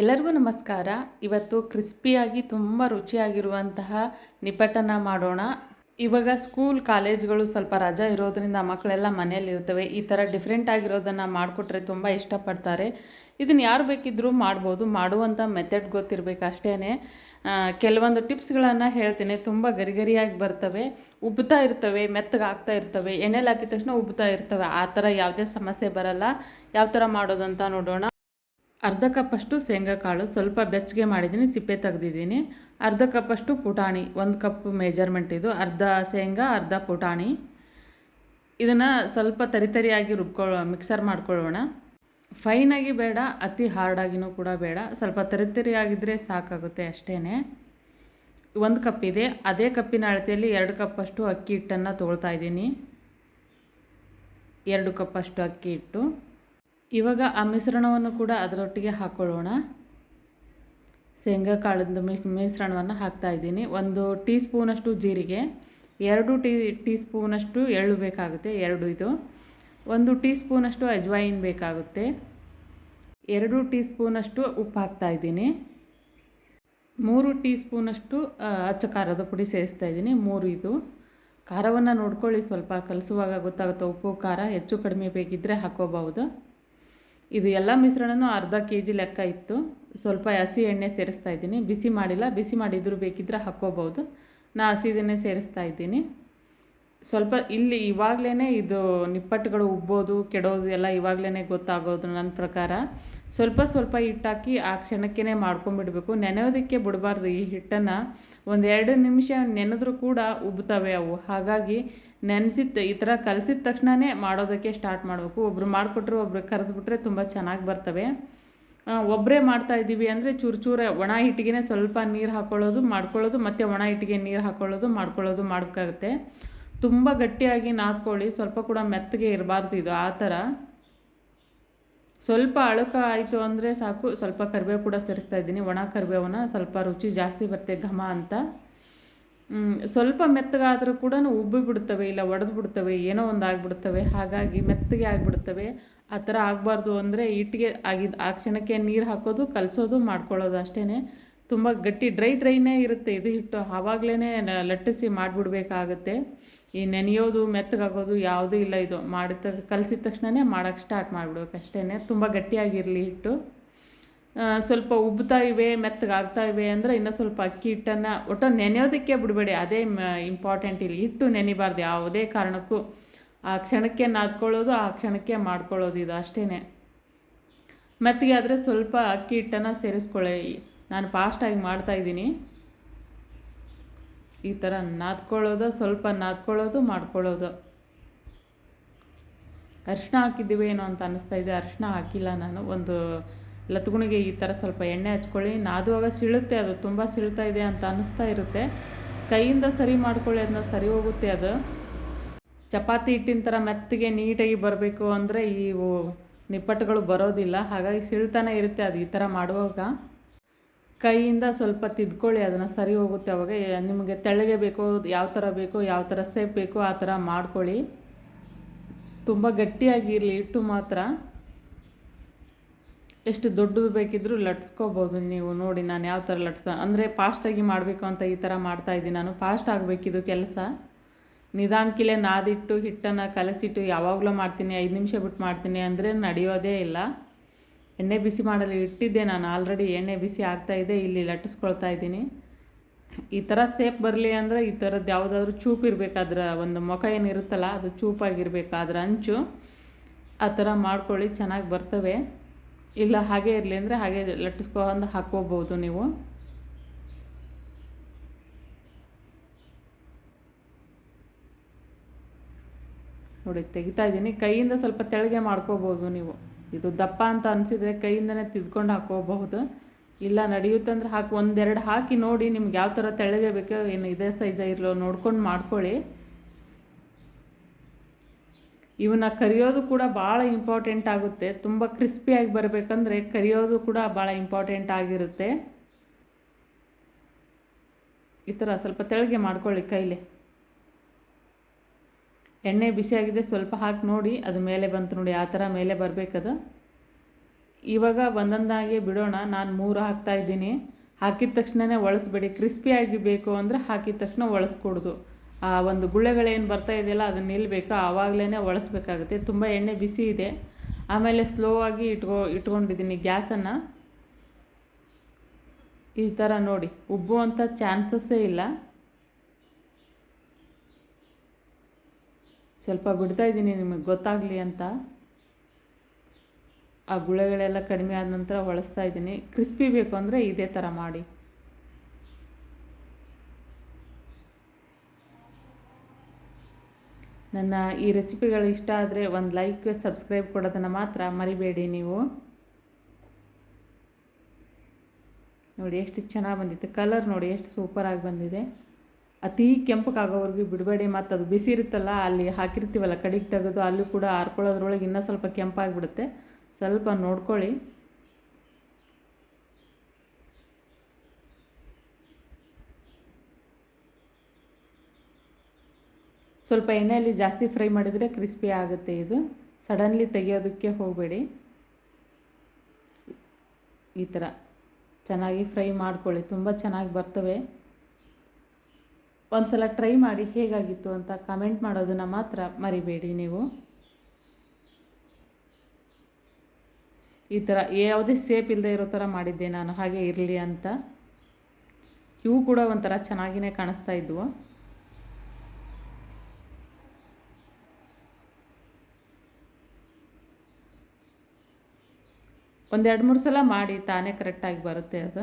ಎಲ್ಲರಿಗೂ ನಮಸ್ಕಾರ. ಇವತ್ತು ಕ್ರಿಸ್ಪಿಯಾಗಿ ತುಂಬ ರುಚಿಯಾಗಿರುವಂತಹ ನಿಪಟನ ಮಾಡೋಣ. ಇವಾಗ ಸ್ಕೂಲ್ ಕಾಲೇಜ್ಗಳು ಸ್ವಲ್ಪ ರಜಾ ಇರೋದರಿಂದ ಮಕ್ಕಳೆಲ್ಲ ಮನೆಯಲ್ಲಿ ಇರ್ತವೆ. ಈ ಥರ ಡಿಫ್ರೆಂಟ್ ಆಗಿರೋದನ್ನು ಮಾಡಿಕೊಟ್ರೆ ತುಂಬ ಇಷ್ಟಪಡ್ತಾರೆ. ಇದನ್ನು ಯಾರು ಬೇಕಿದ್ದರೂ ಮಾಡ್ಬೋದು. ಮಾಡುವಂಥ ಮೆಥಡ್ ಗೊತ್ತಿರಬೇಕು ಅಷ್ಟೇ ಕೆಲವೊಂದು ಟಿಪ್ಸ್ಗಳನ್ನು ಹೇಳ್ತೀನಿ. ತುಂಬ ಗರಿಗರಿಯಾಗಿ ಬರ್ತವೆ. ಉಬ್ತಾ ಇರ್ತವೆ ಮೆತ್ತಗೆ ಆಗ್ತಾ ಇರ್ತವೆ. ಎಣ್ಣೆಲಿ ಹಾಕಿದ ತಕ್ಷಣ ಉಬ್ತಾ ಇರ್ತವೆ. ಆ ಥರ ಯಾವುದೇ ಸಮಸ್ಯೆ ಬರಲ್ಲ. ಯಾವ ಥರ ಮಾಡೋದಂತ ನೋಡೋಣ. ಅರ್ಧ ಕಪ್ಪಷ್ಟು ಶೇಂಗಾ ಕಾಳು ಸ್ವಲ್ಪ ಬೆಚ್ಚಗೆ ಮಾಡಿದ್ದೀನಿ, ಸಿಪ್ಪೆ ತೆಗೆದಿದ್ದೀನಿ. ಅರ್ಧ ಕಪ್ಪಷ್ಟು ಪುಟಾಣಿ, ಒಂದು ಕಪ್ ಮೆಜರ್ಮೆಂಟ್ ಇದು. ಅರ್ಧ ಶೇಂಗಾ, ಅರ್ಧ ಪುಟಾಣಿ. ಇದನ್ನು ಸ್ವಲ್ಪ ತರಿತರಿಯಾಗಿ ರುಬ್ಕೊಳ್ಳೋ ಮಿಕ್ಸರ್ ಮಾಡ್ಕೊಳ್ಳೋಣ. ಫೈನಾಗಿ ಬೇಡ, ಅತಿ ಹಾರ್ಡಾಗಿನೂ ಕೂಡ ಬೇಡ. ಸ್ವಲ್ಪ ತರಿತರಿಯಾಗಿದ್ದರೆ ಸಾಕಾಗುತ್ತೆ ಅಷ್ಟೇ ಒಂದು ಕಪ್ ಇದೆ. ಅದೇ ಕಪ್ಪಿನ ಅಳತೆಯಲ್ಲಿ ಎರಡು ಕಪ್ಪಷ್ಟು ಅಕ್ಕಿ ಹಿಟ್ಟನ್ನು ತೊಗೊಳ್ತಾ ಇದ್ದೀನಿ. ಎರಡು ಕಪ್ಪಷ್ಟು ಅಕ್ಕಿ ಹಿಟ್ಟು. ಇವಾಗ ಆ ಮಿಶ್ರಣವನ್ನು ಕೂಡ ಅದರೊಟ್ಟಿಗೆ ಹಾಕ್ಕೊಳ್ಳೋಣ ಶೇಂಗಾ ಕಾಳಿಂದ ಮಿ ಮಿಶ್ರಣವನ್ನು ಹಾಕ್ತಾ ಇದ್ದೀನಿ. ಒಂದು ಟೀ ಸ್ಪೂನಷ್ಟು ಜೀರಿಗೆ, ಎರಡು ಟೀ ಟೀ ಸ್ಪೂನಷ್ಟು ಎಳ್ಳು ಬೇಕಾಗುತ್ತೆ, ಎರಡು ಇದು. ಒಂದು ಟೀ ಸ್ಪೂನಷ್ಟು ಅಜ್ವಾಯಿನ್ ಬೇಕಾಗುತ್ತೆ. ಎರಡು ಟೀ ಸ್ಪೂನಷ್ಟು ಉಪ್ಪು ಹಾಕ್ತಾ ಇದ್ದೀನಿ. ಮೂರು ಟೀ ಸ್ಪೂನಷ್ಟು ಅಚ್ಚ ಖಾರದ ಪುಡಿ ಸೇರಿಸ್ತಾ ಇದ್ದೀನಿ. ಮೂರು ಇದು. ಖಾರವನ್ನು ನೋಡ್ಕೊಳ್ಳಿ, ಸ್ವಲ್ಪ ಕಲಿಸುವಾಗ ಗೊತ್ತಾಗುತ್ತೆ ಉಪ್ಪು, ಖಾರ ಹೆಚ್ಚು ಕಡಿಮೆ ಬೇಕಿದ್ದರೆ ಹಾಕೋಬಹುದು. ಇದು ಎಲ್ಲ ಮಿಶ್ರಣನೂ ಅರ್ಧ ಕೆ ಜಿ ಲೆಕ್ಕ ಇತ್ತು. ಸ್ವಲ್ಪ ಹಸಿ ಎಣ್ಣೆ ಸೇರಿಸ್ತಾ ಇದ್ದೀನಿ. ಬಿಸಿ ಮಾಡಿಲ್ಲ. ಬಿಸಿ ಮಾಡಿದ್ರು ಬೇಕಿದ್ದರೆ ಹಾಕ್ಕೋಬೋದು. ನಾ ಹಸಿದನ್ನೇ ಸೇರಿಸ್ತಾ ಇದ್ದೀನಿ. ಸ್ವಲ್ಪ ಇಲ್ಲಿ ಇವಾಗಲೇ ಇದು ನಿಪ್ಪಟ್ಟುಗಳು ಉಬ್ಬೋದು, ಕೆಡೋದು ಎಲ್ಲ ಇವಾಗಲೇ ಗೊತ್ತಾಗೋದು ನನ್ನ ಪ್ರಕಾರ. ಸ್ವಲ್ಪ ಸ್ವಲ್ಪ ಹಿಟ್ಟಾಕಿ ಆ ಕ್ಷಣಕ್ಕೇ ಮಾಡ್ಕೊಂಬಿಡಬೇಕು. ನೆನೆಯೋದಕ್ಕೆ ಬಿಡಬಾರ್ದು ಈ ಹಿಟ್ಟನ್ನು. ಒಂದೆರಡು ನಿಮಿಷ ನೆನೆದ್ರೂ ಕೂಡ ಉಬ್ತವೆ ಅವು. ಹಾಗಾಗಿ ನೆನೆಸಿದ, ಈ ಥರ ಕಲಸಿದ ತಕ್ಷಣವೇ ಮಾಡೋದಕ್ಕೆ ಸ್ಟಾರ್ಟ್ ಮಾಡಬೇಕು. ಒಬ್ಬರು ಮಾಡಿಕೊಟ್ರು, ಒಬ್ರು ಕರೆದ್ಬಿಟ್ರೆ ತುಂಬ ಚೆನ್ನಾಗಿ ಬರ್ತವೆ. ಒಬ್ಬರೇ ಮಾಡ್ತಾ ಇದ್ದೀವಿ ಅಂದರೆ ಚೂರು ಚೂರ ಒಣ ಹಿಟ್ಟಿಗೆ ಸ್ವಲ್ಪ ನೀರು ಹಾಕ್ಕೊಳ್ಳೋದು ಮಾಡ್ಕೊಳ್ಳೋದು, ಮತ್ತು ಒಣ ಹಿಟ್ಟಿಗೆ ನೀರು ಹಾಕ್ಕೊಳ್ಳೋದು ಮಾಡ್ಕೊಳ್ಳೋದು ಮಾಡಬೇಕಾಗುತ್ತೆ. ತುಂಬ ಗಟ್ಟಿಯಾಗಿ ನಾದ್ಕೊಳ್ಳಿ, ಸ್ವಲ್ಪ ಕೂಡ ಮೆತ್ತಗೆ ಇರಬಾರ್ದು ಇದು, ಆ ಥರ. ಸ್ವಲ್ಪ ಅಳುಕ ಆಯಿತು ಅಂದರೆ ಸಾಕು, ಸ್ವಲ್ಪ ಕರಿಬೇವು ಕೂಡ ಸೇರಿಸ್ತಾ ಇದ್ದೀನಿ, ಒಣ ಕರಿಬೇವನ್ನ ಸ್ವಲ್ಪ ರುಚಿ ಜಾಸ್ತಿ ಬರುತ್ತೆ ಘಮ ಅಂತ. ಸ್ವಲ್ಪ ಮೆತ್ತಗಾದರೂ ಕೂಡ ಉಬ್ಬಿ ಬಿಡ್ತವೆ ಇಲ್ಲ ಒಡೆದು ಬಿಡ್ತವೆ ಏನೋ ಒಂದು ಆಗಿಬಿಡ್ತವೆ ಹಾಗಾಗಿ ಮೆತ್ತಗೆ ಆಗಿಬಿಡ್ತವೆ ಆ ಥರ ಆಗಬಾರ್ದು ಅಂದರೆ ಇಟ್ಟಿಗೆ ಆಗಿದ್ದು ಆ ಕ್ಷಣಕ್ಕೆ ನೀರು ಹಾಕೋದು, ಕಲಸೋದು, ಮಾಡ್ಕೊಳ್ಳೋದು ಅಷ್ಟೇ ತುಂಬ ಗಟ್ಟಿ, ಡ್ರೈ, ಡ್ರೈನೇ ಇರುತ್ತೆ ಇದು ಹಿಟ್ಟು ಆವಾಗಲೇ ಲಟ್ಟಿಸಿ ಮಾಡಿಬಿಡ್ಬೇಕಾಗತ್ತೆ. ಈ ನೆನೆಯೋದು, ಮೆತ್ತಗಾಗೋದು ಯಾವುದೂ ಇಲ್ಲ ಇದು. ಮಾಡಿದ ಕಲಸಿದ ತಕ್ಷಣವೇ ಮಾಡೋಕ್ಕೆ ಸ್ಟಾರ್ಟ್ ಮಾಡಿಬಿಡ್ಬೇಕು ಅಷ್ಟೇ ತುಂಬ ಗಟ್ಟಿಯಾಗಿರಲಿ ಹಿಟ್ಟು. ಸ್ವಲ್ಪ ಉಬ್ತಾ ಇವೆ, ಮೆತ್ತಗಾಗ್ತಾ ಇವೆ ಅಂದರೆ ಇನ್ನೂ ಸ್ವಲ್ಪ ಅಕ್ಕಿ ಹಿಟ್ಟನ್ನು ಒಟ್ಟು ನೆನೆಯೋದಕ್ಕೆ ಬಿಡಬೇಡಿ. ಅದೇ ಇಂಪಾರ್ಟೆಂಟ್ ಇಲ್ಲಿ. ಹಿಟ್ಟು ನೆನಿಬಾರ್ದು. ಯಾವುದೇ ಕಾರಣಕ್ಕೂ ಆ ಕ್ಷಣಕ್ಕೆ ನಾದ್ಕೊಳ್ಳೋದು, ಆ ಕ್ಷಣಕ್ಕೆ ಮಾಡ್ಕೊಳ್ಳೋದು ಇದು ಅಷ್ಟೇ ಮೆತ್ತಗೆ ಆದರೆ ಸ್ವಲ್ಪ ಅಕ್ಕಿ ಹಿಟ್ಟನ್ನು ಸೇರಿಸ್ಕೊಳ್ಳಿ. ನಾನು ಫಾಸ್ಟಾಗಿ ಮಾಡ್ತಾಯಿದ್ದೀನಿ ಈ ಥರ ನಾದ್ಕೊಳ್ಳೋದು, ಸ್ವಲ್ಪ ನಾದ್ಕೊಳ್ಳೋದು, ಮಾಡ್ಕೊಳ್ಳೋದು. ಅರಿಶಿನ ಹಾಕಿದ್ದೀವಿ ಏನೋ ಅಂತ ಅನ್ನಿಸ್ತಾ ಇದೆ. ಅರಿಶಿನ ಹಾಕಿಲ್ಲ ನಾನು. ಒಂದು ಲತ್ಗುಣಿಗೆ ಈ ಥರ ಸ್ವಲ್ಪ ಎಣ್ಣೆ ಹಚ್ಕೊಳ್ಳಿ. ನಾದುವಾಗ ಸಿಳುತ್ತೆ ಅದು. ತುಂಬ ಸಿಳ್ತಾ ಇದೆ ಅಂತ ಅನ್ನಿಸ್ತಾ ಇರುತ್ತೆ. ಕೈಯಿಂದ ಸರಿ ಮಾಡ್ಕೊಳ್ಳಿ. ಅದನ್ನ ಸರಿ ಹೋಗುತ್ತೆ ಅದು. ಚಪಾತಿ ಹಿಟ್ಟಿನ ಥರ ಮೆತ್ತಗೆ ನೀಟಾಗಿ ಬರಬೇಕು ಅಂದರೆ ಈ ನಿಪ್ಪಟ್ಟುಗಳು ಬರೋದಿಲ್ಲ. ಹಾಗಾಗಿ ಸಿಳ್ತಾನೆ ಇರುತ್ತೆ ಅದು ಈ ಥರ ಮಾಡುವಾಗ. ಕೈಯಿಂದ ಸ್ವಲ್ಪ ತಿದ್ಕೊಳ್ಳಿ, ಅದನ್ನು ಸರಿ ಹೋಗುತ್ತೆ ಅವಾಗ. ನಿಮಗೆ ತೆಳ್ಳಗೆ ಬೇಕೋ, ಯಾವ ಥರ ಬೇಕೋ, ಯಾವ ಥರ ಸೇಪ್ ಬೇಕೋ, ಆ ಥರ ಮಾಡ್ಕೊಳ್ಳಿ. ತುಂಬ ಗಟ್ಟಿಯಾಗಿರಲಿ ಇಟ್ಟು ಮಾತ್ರ. ಎಷ್ಟು ದೊಡ್ಡದು ಬೇಕಿದ್ದರೂ ಲಟ್ಸ್ಕೋಬೋದು ನೀವು ನೋಡಿ, ನಾನು ಯಾವ ಥರ ಲಟ್ಸ, ಅಂದರೆ ಫಾಸ್ಟಾಗಿ ಮಾಡಬೇಕು ಅಂತ ಈ ಥರ ಮಾಡ್ತಾಯಿದ್ದೀನಿ ನಾನು ಫಾಸ್ಟ್ ಆಗಬೇಕಿದು ಕೆಲಸ. ನಿಧಾನಕ್ಕಿಲೆ ನಾದಿಟ್ಟು ಹಿಟ್ಟನ್ನು ಕಲಸಿಟ್ಟು ಯಾವಾಗಲೂ ಮಾಡ್ತೀನಿ, ಐದು ನಿಮಿಷ ಬಿಟ್ಟು ಮಾಡ್ತೀನಿ ಅಂದರೆ ನಡೆಯೋದೇ ಇಲ್ಲ. ಎಣ್ಣೆ ಬಿಸಿ ಮಾಡಲು ಇಟ್ಟಿದ್ದೆ. ನಾನು ಆಲ್ರೆಡಿ ಎಣ್ಣೆ ಬಿಸಿ ಇದೆ. ಇಲ್ಲಿ ಲಟ್ಟಿಸ್ಕೊಳ್ತಾ ಇದ್ದೀನಿ. ಈ ಥರ ಸೇಪ್ ಬರಲಿ ಅಂದರೆ ಈ ಥರದ್ದು ಯಾವುದಾದ್ರೂ ಚೂಪ್ ಇರಬೇಕಾದ್ರೆ, ಒಂದು ಮುಖ ಏನಿರುತ್ತಲ್ಲ, ಅದು ಚೂಪಾಗಿರ್ಬೇಕು ಅದರ ಅಂಚು, ಆ ಥರ ಮಾಡ್ಕೊಳ್ಳಿ. ಚೆನ್ನಾಗಿ ಬರ್ತವೆ. ಇಲ್ಲ, ಹಾಗೆ ಇರಲಿ ಅಂದರೆ ಹಾಗೆ ಲಟ್ಟಿಸ್ಕೊಂಡು ಹಾಕ್ಕೋಬೋದು ನೀವು. ನೋಡಿ, ತೆಗಿತಾ ಇದ್ದೀನಿ. ಕೈಯಿಂದ ಸ್ವಲ್ಪ ತೆಳಗೆ ಮಾಡ್ಕೋಬೋದು ನೀವು. ಇದು ದಪ್ಪ ಅಂತ ಅನಿಸಿದರೆ ಕೈಯಿಂದನೇ ತಿದ್ಕೊಂಡು ಹಾಕೋಬಹುದು. ಇಲ್ಲ, ನಡೆಯುತ್ತೆ ಅಂದರೆ ಹಾಕಿ, ಒಂದೆರಡು ಹಾಕಿ ನೋಡಿ ನಿಮ್ಗೆ ಯಾವ ಥರ ತೆಳಗೆ ಬೇಕೋ ಏನು ಇದೇ ಸೈಜ ಇರಲೋ ನೋಡ್ಕೊಂಡು ಮಾಡ್ಕೊಳ್ಳಿ. ಇವನ್ನ ಕರಿಯೋದು ಕೂಡ ಭಾಳ ಇಂಪಾರ್ಟೆಂಟ್ ಆಗುತ್ತೆ. ತುಂಬ ಕ್ರಿಸ್ಪಿಯಾಗಿ ಬರಬೇಕಂದ್ರೆ ಕರಿಯೋದು ಕೂಡ ಭಾಳ ಇಂಪಾರ್ಟೆಂಟ್ ಆಗಿರುತ್ತೆ. ಈ ಥರ ಸ್ವಲ್ಪ ತೆಳಗೆ ಮಾಡ್ಕೊಳ್ಳಿ ಕೈಲಿ. ಎಣ್ಣೆ ಬಿಸಿಯಾಗಿದೆ ಸ್ವಲ್ಪ ಹಾಕಿ ನೋಡಿ, ಅದು ಮೇಲೆ ಬಂತು ನೋಡಿ, ಆ ಥರ ಮೇಲೆ ಬರಬೇಕದು. ಇವಾಗ ಒಂದೊಂದಾಗಿ ಬಿಡೋಣ, ನಾನು ಮೂರು ಹಾಕ್ತಾ ಇದ್ದೀನಿ. ಹಾಕಿದ ತಕ್ಷಣವೇ ಒಳಸ್ಬೇಡಿ ಕ್ರಿಸ್ಪಿಯಾಗಿ ಬೇಕು ಅಂದರೆ ಹಾಕಿದ ತಕ್ಷಣ ಒಳಸ್ಕೊಡ್ದು. ಆ ಒಂದು ಗುಳ್ಳೆಗಳೇನು ಬರ್ತಾ ಇದೆಯಲ್ಲ ಅದನ್ನು ನಿಲ್ಲಬೇಕು ಆವಾಗಲೇ ಒಳಸ್ಬೇಕಾಗುತ್ತೆ. ತುಂಬ ಎಣ್ಣೆ ಬಿಸಿ ಇದೆ. ಆಮೇಲೆ ಸ್ಲೋ ಆಗಿ ಇಟ್ಕೊ, ಇಟ್ಕೊಂಡಿದ್ದೀನಿ ಗ್ಯಾಸನ್ನು. ಈ ಥರ ನೋಡಿ ಉಬ್ಬುವಂಥ ಚಾನ್ಸಸ್ಸೇ ಇಲ್ಲ. ಸ್ವಲ್ಪ ಬಿಡ್ತಾ ಇದ್ದೀನಿ, ನಿಮಗೆ ಗೊತ್ತಾಗಲಿ ಅಂತ. ಆ ಗುಳೆಗಳೆಲ್ಲ ಕಡಿಮೆ ಆದ ನಂತರ ಹೊಳಸ್ತಾ ಇದ್ದೀನಿ. ಕ್ರಿಸ್ಪಿ ಬೇಕು ಅಂದರೆ ಇದೇ ಥರ ಮಾಡಿ. ನನ್ನ ಈ ರೆಸಿಪಿಗಳು ಇಷ್ಟ ಆದರೆ ಒಂದು ಲೈಕ್, ಸಬ್ಸ್ಕ್ರೈಬ್ ಕೊಡೋದನ್ನು ಮಾತ್ರ ಮರಿಬೇಡಿ ನೀವು. ನೋಡಿ, ಎಷ್ಟು ಚೆನ್ನಾಗಿ ಬಂದಿತ್ತು. ಕಲರ್ ನೋಡಿ, ಎಷ್ಟು ಸೂಪರಾಗಿ ಬಂದಿದೆ. ಅತಿ ಕೆಂಪಕ್ಕಾಗೋವರೆಗೂ ಬಿಡಬೇಡಿ, ಮತ್ತು ಅದು ಬಿಸಿ ಇರುತ್ತಲ್ಲ, ಅಲ್ಲಿ ಹಾಕಿರ್ತೀವಲ್ಲ, ಕಡಿಗೆ ತೆಗೆದು ಅಲ್ಲೂ ಕೂಡ ಹಾರ್ಕೊಳ್ಳೋದ್ರೊಳಗೆ ಇನ್ನೂ ಸ್ವಲ್ಪ ಕೆಂಪಾಗಿಬಿಡುತ್ತೆ. ಸ್ವಲ್ಪ ನೋಡ್ಕೊಳ್ಳಿ. ಸ್ವಲ್ಪ ಎಣ್ಣೆಯಲ್ಲಿ ಜಾಸ್ತಿ ಫ್ರೈ ಮಾಡಿದರೆ ಕ್ರಿಸ್ಪಿ ಆಗುತ್ತೆ ಇದು. ಸಡನ್ಲಿ ತೆಗೆಯೋದಕ್ಕೆ ಹೋಗಬೇಡಿ. ಈ ಥರ ಚೆನ್ನಾಗಿ ಫ್ರೈ ಮಾಡ್ಕೊಳ್ಳಿ. ತುಂಬ ಚೆನ್ನಾಗಿ ಬರ್ತವೆ. ಒಂದು ಸಲ ಟ್ರೈ ಮಾಡಿ ಹೇಗಾಗಿತ್ತು ಅಂತ ಕಮೆಂಟ್ ಮಾಡೋದನ್ನು ಮಾತ್ರ ಮರಿಬೇಡಿ ನೀವು. ಈ ಥರ ಯಾವುದೇ ಸೇಪ್ ಇಲ್ಲದೆ ಇರೋ ಥರ ಮಾಡಿದ್ದೆ ನಾನು, ಹಾಗೆ ಇರಲಿ ಅಂತ. ಇವು ಕೂಡ ಒಂಥರ ಚೆನ್ನಾಗಿಯೇ ಕಾಣಿಸ್ತಾ ಇದ್ವು. ಒಂದೆರಡು ಮೂರು ಸಲ ಮಾಡಿ ತಾನೇ ಕರೆಕ್ಟಾಗಿ ಬರುತ್ತೆ ಅದು.